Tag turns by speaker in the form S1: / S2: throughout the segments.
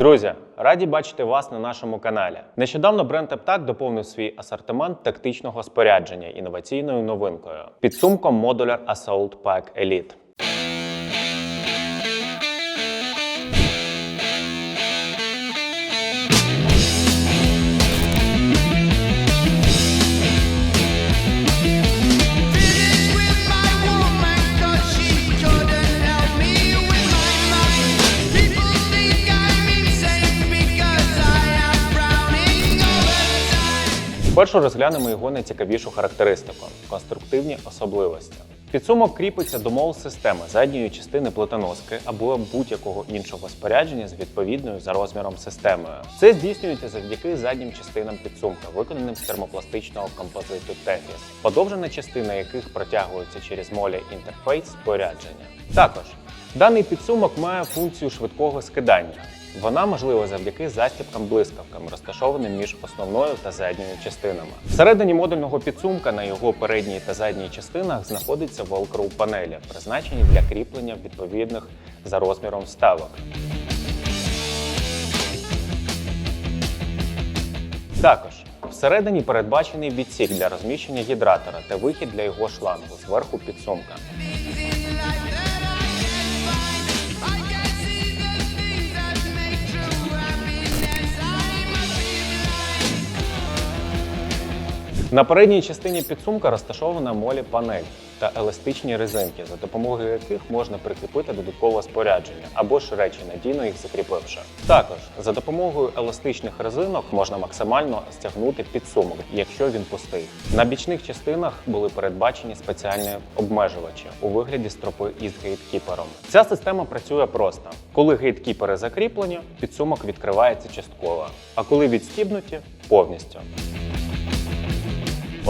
S1: Друзі, раді бачити вас на нашому каналі. Нещодавно бренд Ептак доповнив свій асортимент тактичного спорядження інноваційною новинкою підсумком модуляр Assault Pack Elite. Спершу розглянемо його найцікавішу характеристику конструктивні особливості. Підсумок кріпиться до мол системи задньої частини плитоноски або будь-якого іншого спорядження з відповідною за розміром системою. Це здійснюється завдяки заднім частинам підсумка, виконаним з термопластичного композиту Tefis, подовжена частина яких протягується через молі інтерфейс спорядження. Також даний підсумок має функцію швидкого скидання. Вона можлива завдяки застібкам-блискавкам, розташованим між основною та задньою частинами. Всередині модульного підсумка на його передній та задній частинах знаходиться велкроу панелі, призначені для кріплення відповідних за розміром вставок. Також всередині передбачений відсік для розміщення гідратора та вихід для його шлангу зверху підсумка. На передній частині підсумка розташована молі панель та еластичні резинки, за допомогою яких можна прикріпити додаткове спорядження або ж речі, надійно їх закріпивши. Також за допомогою еластичних резинок можна максимально стягнути підсумок, якщо він пустий. На бічних частинах були передбачені спеціальні обмежувачі у вигляді стропи із гейткіпером. Ця система працює просто: коли гейткіпери закріплені, підсумок відкривається частково, а коли відстібнуті повністю.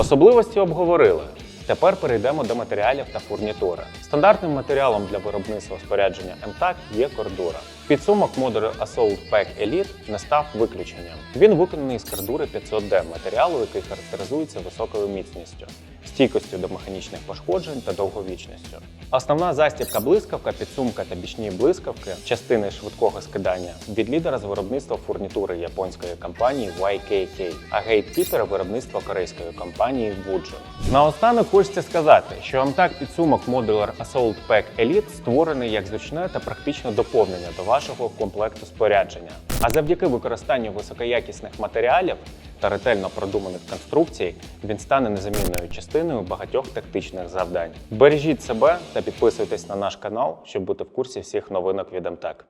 S1: Особливості обговорили. Тепер перейдемо до матеріалів та фурнітури. Стандартним матеріалом для виробництва спорядження МТАК є кордура. Підсумок модулю Assault Pack Elite не став виключенням. Він виконаний з кордури 500D матеріалу, який характеризується високою міцністю, стійкістю до механічних пошкоджень та довговічністю. Основна застібка блискавка, підсумка та бічні блискавки частини швидкого скидання від лідера з виробництва фурнітури японської компанії YKK, а гейткіпера виробництва корейської компанії Wujin. Наостанок хочеться сказати, що МТАК підсумок Modular Assault Pack Elite створений як зручне та практичне доповнення до вашого комплекту спорядження. А завдяки використанню високоякісних матеріалів та ретельно продуманих конструкцій він стане незамінною частиною багатьох тактичних завдань. Бережіть себе та підписуйтесь на наш канал, щоб бути в курсі всіх новинок від МТЕК.